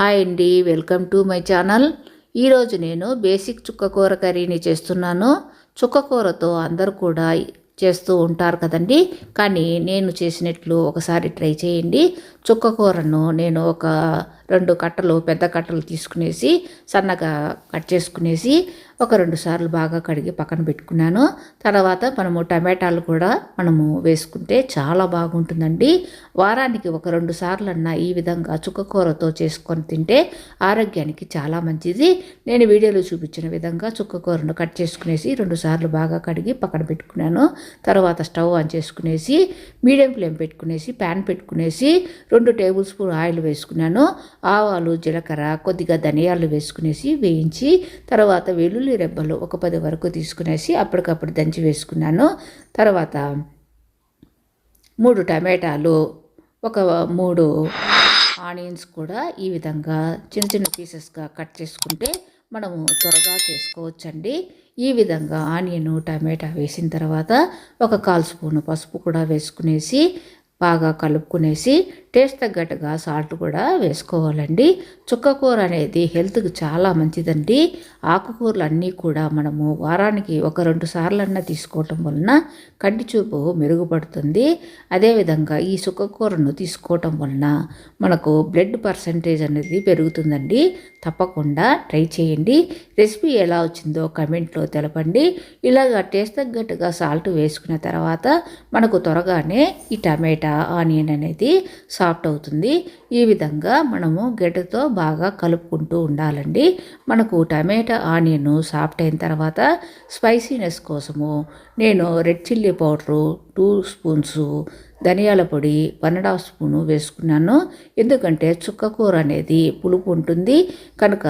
Hi అండి welcome to my channel. ఈరోజు నేను బేసిక్ చుక్కకూర కర్రీని చేస్తున్నాను. చుక్కకూరతో అందరూ కూడా చేస్తూ ఉంటారు కదండి. కానీ నేను చేసినట్లు ఒకసారి ట్రై చేయండి. చుక్కకూరను నేను ఒక రెండు కట్టలు పెద్ద కట్టలు తీసుకునేసి సన్నగా కట్ చేసుకునేసి ఒక రెండు సార్లు బాగా కడిగి పక్కన పెట్టుకున్నాను. తర్వాత మనము టమాటాలు కూడా మనము వేసుకుంటే చాలా బాగుంటుందండి. వారానికి ఒక రెండు సార్లు అన్న ఈ విధంగా చుక్కకూరతో చేసుకొని తింటే ఆరోగ్యానికి చాలా మంచిది. నేను వీడియోలో చూపించిన విధంగా చుక్కకూరను కట్ చేసుకునేసి రెండు సార్లు బాగా కడిగి పక్కన పెట్టుకున్నాను. తర్వాత స్టవ్ ఆన్ చేసుకునేసి మీడియం ఫ్లేమ్ పెట్టుకునేసి ప్యాన్ పెట్టుకునేసి రెండు టేబుల్ స్పూన్ ఆయిల్ వేసుకున్నాను. ఆవాలు జీలకర్ర కొద్దిగా ధనియాలు వేసుకునేసి వేయించి తర్వాత వెల్లుల్లి రెబ్బలు ఒక పది వరకు తీసుకునేసి అప్పటికప్పుడు దంచి వేసుకున్నాను. తర్వాత మూడు టమాటాలు ఒక మూడు ఆనియన్స్ కూడా ఈ విధంగా చిన్న చిన్న పీసెస్గా కట్ చేసుకుంటే మనము త్వరగా చేసుకోవచ్చండి. ఈ విధంగా ఆనియన్ టమాటా వేసిన తర్వాత ఒక కాల్ స్పూన్ పసుపు కూడా వేసుకునేసి బాగా కలుపుకునేసి టేస్ట్ తగ్గట్టుగా సాల్ట్ కూడా వేసుకోవాలండి. చుక్కకూర అనేది హెల్త్కి చాలా మంచిదండి. ఆకుకూరలు అన్నీ కూడా మనము వారానికి ఒక రెండు సార్లు అన్న తీసుకోవటం వలన కంటి చూపు మెరుగుపడుతుంది. అదేవిధంగా ఈ చుక్కకూరను తీసుకోవటం వలన మనకు బ్లడ్ పర్సంటేజ్ అనేది పెరుగుతుందండి. తప్పకుండా ట్రై చేయండి. రెసిపీ ఎలా వచ్చిందో కమెంట్లో తెలపండి. ఇలాగ టేస్ట్ తగ్గట్టుగా సాల్ట్ వేసుకున్న తర్వాత మనకు త్వరగానే ఈ టమాటా ఆనియన్ అనేది సాఫ్ట్ అవుతుంది. ఈ విధంగా మనము గడ్డతో బాగా కలుపుకుంటూ ఉండాలండి. మనకు టమాటా ఆనియన్ సాఫ్ట్ అయిన తర్వాత స్పైసీనెస్ కోసము నేను red chilli powder two spoons ధనియాల పొడి వన్ అండ్ హాఫ్ స్పూను వేసుకున్నాను. ఎందుకంటే చుక్కకూర అనేది పులుపు ఉంటుంది. కనుక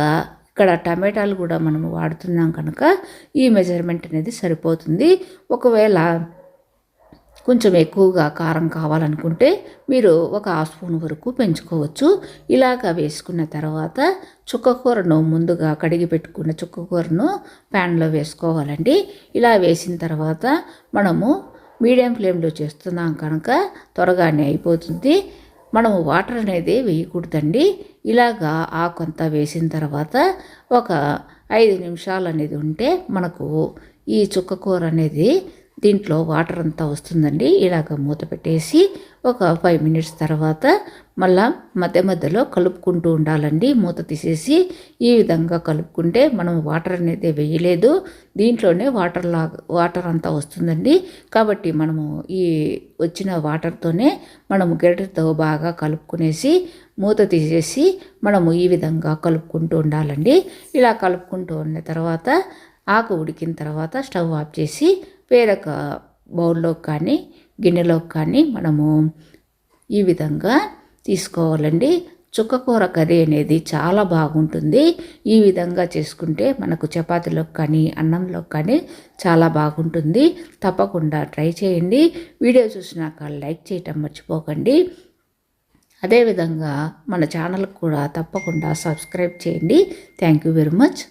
ఇక్కడ టమాటాలు కూడా మనము వాడుతున్నాం కనుక ఈ మెజర్మెంట్ అనేది సరిపోతుంది. ఒకవేళ కొంచెం ఎక్కువగా కారం కావాలనుకుంటే మీరు ఒక హాఫ్ స్పూన్ వరకు పెంచుకోవచ్చు. ఇలాగ వేసుకున్న తర్వాత చుక్కకూరను ముందుగా కడిగి పెట్టుకున్న చుక్కకూరను ప్యాన్లో వేసుకోవాలండి. ఇలా వేసిన తర్వాత మనము మీడియం ఫ్లేమ్లో చేస్తున్నాం కనుక త్వరగానే అయిపోతుంది. మనము వాటర్ అనేది వేయకూడదండి. ఇలాగా ఆకంతా వేసిన తర్వాత ఒక ఐదు నిమిషాలు అనేది ఉంటే మనకు ఈ చుక్కకూర అనేది దీంట్లో వాటర్ అంతా వస్తుందండి. ఇలాగ మూత పెట్టేసి ఒక ఫైవ్ మినిట్స్ తర్వాత మళ్ళా మధ్య మధ్యలో కలుపుకుంటూ ఉండాలండి. మూత తీసేసి ఈ విధంగా కలుపుకుంటే మనం వాటర్ అనేది వేయలేదు. దీంట్లోనే వాటర్ లాగా వాటర్ అంతా వస్తుందండి. కాబట్టి మనము ఈ వచ్చిన వాటర్తోనే మనము గరిటెతో బాగా కలుపుకునేసి మూత తీసేసి మనము ఈ విధంగా కలుపుకుంటూ ఉండాలండి. ఇలా కలుపుకుంటూ ఉన్న తర్వాత ఆకు ఉడికిన తర్వాత స్టవ్ ఆఫ్ చేసి వేరొక బౌల్లో కానీ గిన్నెలో కానీ మనము ఈ విధంగా తీసుకోవాలండి. చుక్కకూర కర్రీ అనేది చాలా బాగుంటుంది. ఈ విధంగా చేసుకుంటే మనకు చపాతీలో కానీ అన్నంలో కానీ చాలా బాగుంటుంది. తప్పకుండా ట్రై చేయండి. వీడియో చూసినాక లైక్ చేయటం మర్చిపోకండి. అదేవిధంగా మన ఛానల్కి కూడా తప్పకుండా సబ్స్క్రైబ్ చేయండి. Thank you very much.